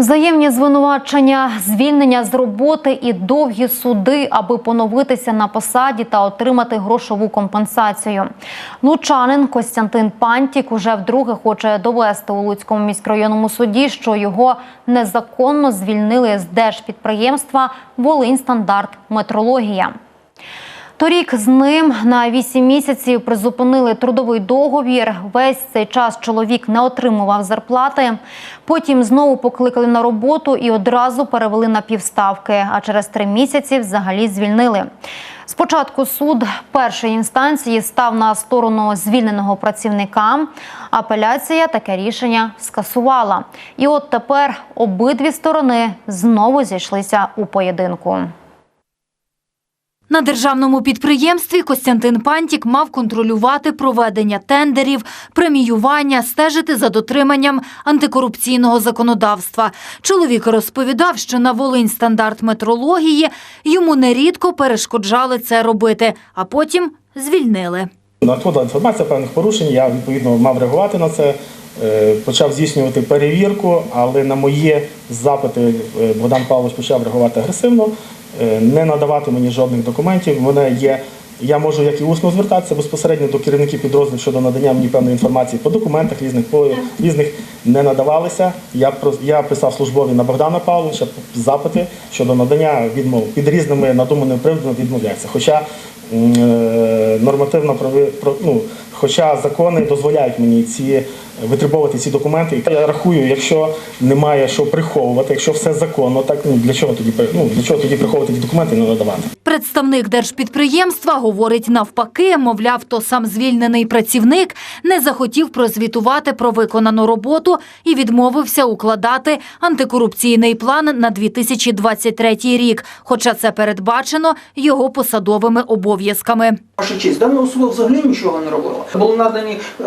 Взаємні звинувачення, звільнення з роботи і довгі суди, аби поновитися на посаді та отримати грошову компенсацію. Лучанин Костянтин Пантік уже вдруге хоче довести у Луцькому міськрайонному суді, що його незаконно звільнили з держпідприємства Волинь стандарт метрологія. Торік з ним на 8 місяців призупинили трудовий договір. Весь цей час чоловік не отримував зарплати. Потім знову покликали на роботу і одразу перевели на півставки. А через три місяці взагалі звільнили. Спочатку суд першої інстанції став на сторону звільненого працівника. Апеляція таке рішення скасувала. І от тепер обидві сторони знову зійшлися у поєдинку. На державному підприємстві Костянтин Пантік мав контролювати проведення тендерів, преміювання, стежити за дотриманням антикорупційного законодавства. Чоловік розповідав, що на Волинь стандарт метрології йому нерідко перешкоджали це робити, а потім звільнили. Надходила інформація певних порушень, я відповідно мав реагувати на це, е, почав здійснювати перевірку, але на мої запити е, Богдан Павлович почав реагувати агресивно, не надавати мені жодних документів. Мене є. Я можу як і усно звертатися безпосередньо до керівників підрозділів щодо надання мені певної інформації по документах різних по різних не надавалися. Я я писав службові на Богдана Павловича запити щодо надання відмов під різними надуманими приводами відмовляється. Хоча е, нормативно ну, хоча закони дозволяють мені ці витребовувати ці документи. І я рахую, якщо немає що приховувати, якщо все законно, так ну для чого тоді при- ну, для чого тоді приховувати ті документи і не надавати? Представник держпідприємства говорить навпаки, мовляв, то сам звільнений працівник не захотів прозвітувати про виконану роботу і відмовився укладати антикорупційний план на 2023 рік, хоча це передбачено його посадовими обов'язками. Ваша честь, дана особа взагалі нічого не робила. Були надані е,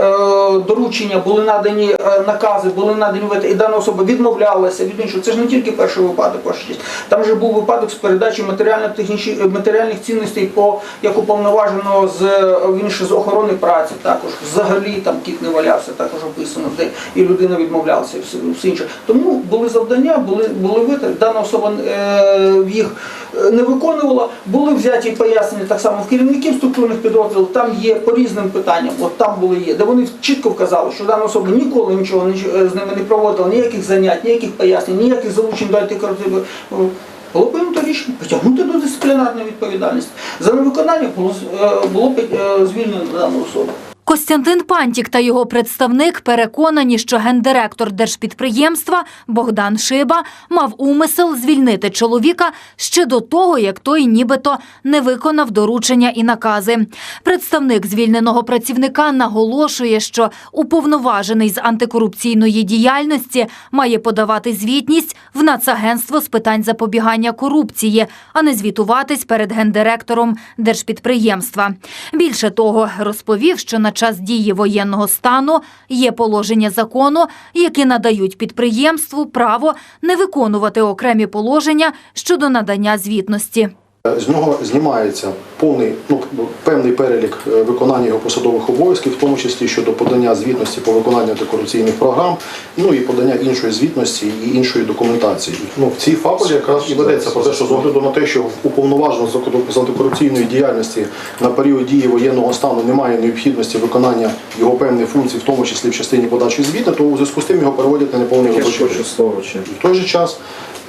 доручення, були надані е, накази, були надані вет- і дана особа відмовлялася від іншого. Це ж не тільки перший випадок, ваша честь. Там вже був випадок з передачі матеріально-технічних матеріальних цінностей по як уповноваженого з е, він ще з охорони праці. Також взагалі там кіт не валявся, також описано, де і людина відмовлялася, і все, все інше. Тому були завдання, були були витрати. Дана особа е, їх е, не виконувала. Були взяті пояснення так само в керівників структурних підрозділів. Там є по різним питанням. От там були є, де вони чітко вказали, що дана особа ніколи нічого е, з ними не проводила, ніяких занять, ніяких пояснень, ніяких залучень до антикорупційної. Було прийнято рішення притягнути до дисциплінарної відповідальності. За невиконання було, е, було е, звільнено дану особу. Костянтин Пантік та його представник переконані, що гендиректор держпідприємства Богдан Шиба мав умисел звільнити чоловіка ще до того, як той нібито не виконав доручення і накази. Представник звільненого працівника наголошує, що уповноважений з антикорупційної діяльності має подавати звітність в Нацагентство з питань запобігання корупції, а не звітуватись перед гендиректором держпідприємства. Більше того, розповів, що на час дії воєнного стану є положення закону, які надають підприємству право не виконувати окремі положення щодо надання звітності. З нього знімається повний ну певний перелік е, виконання його посадових обов'язків, в тому числі щодо подання звітності по виконанню антикорупційних програм, ну і подання іншої звітності і іншої документації. Ну в цій фабулі якраз і ведеться про те, що з огляду на те, що уповноважено з антикорупційної діяльності на період дії воєнного стану немає необхідності виконання його певних функцій, в тому числі в частині подачі звіту, то у зв'язку з тим його переводять на неповний робочий. В той же час,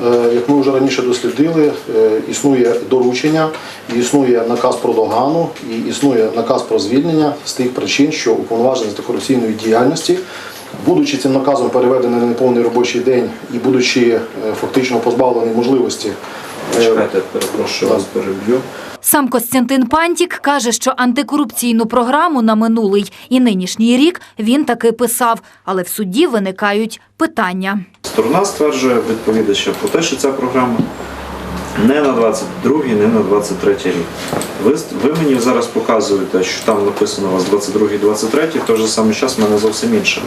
е, як ми вже раніше дослідили, е, існує доручення, і існує наказ про догану, і існує наказ про звільнення з тих причин, що уповноважений з антикорупційної діяльності, будучи цим наказом переведений на неповний робочий день і будучи е, фактично позбавлений можливості. е, Чекайте, перепрошую, вас переб'ю. Сам Костянтин Пантік каже, що антикорупційну програму на минулий і нинішній рік він таки писав, але в суді виникають питання. Сторона стверджує відповідача про те, що ця програма не на 22-й, не на 23-й рік. Ви, ви мені зараз показуєте, що там написано у вас 22-й, 23 в той же самий час в мене зовсім інше.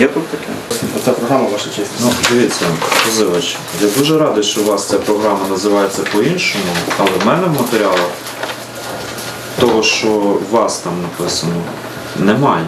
Є тут таке? Ця програма ваша честь. Ну, дивіться, позивач, я дуже радий, що у вас ця програма називається по-іншому, але в мене в матеріалах того, що у вас там написано, немає.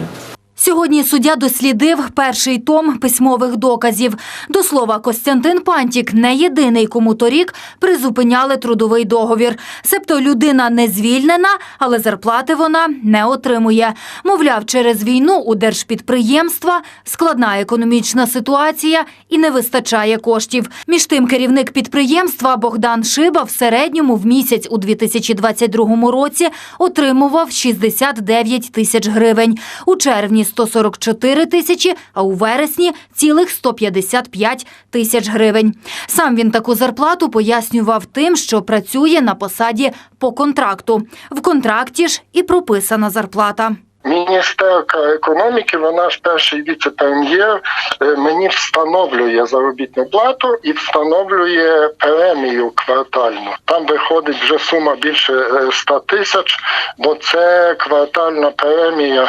Сьогодні суддя дослідив перший том письмових доказів. До слова, Костянтин Пантік не єдиний, кому торік призупиняли трудовий договір. Себто людина не звільнена, але зарплати вона не отримує. Мовляв, через війну у держпідприємства складна економічна ситуація і не вистачає коштів. Між тим, керівник підприємства Богдан Шиба в середньому в місяць у 2022 році отримував 69 тисяч гривень. У червні 144 тисячі, а у вересні цілих 155 тисяч гривень. Сам він таку зарплату пояснював тим, що працює на посаді по контракту. В контракті ж і прописана зарплата. Міністерка економіки, вона ж перший віце-прем'єр, е, мені встановлює заробітну плату і встановлює премію квартальну. Там виходить вже сума більше е, 100 тисяч, бо це квартальна премія,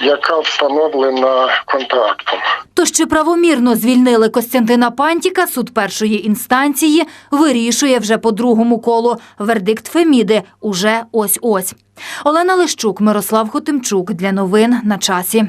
яка встановлена контрактом. Тож чи правомірно звільнили Костянтина Пантіка, суд першої інстанції вирішує вже по другому колу. Вердикт Феміди уже ось-ось. Олена Лищук, Мирослав Хотимчук. Для новин на часі.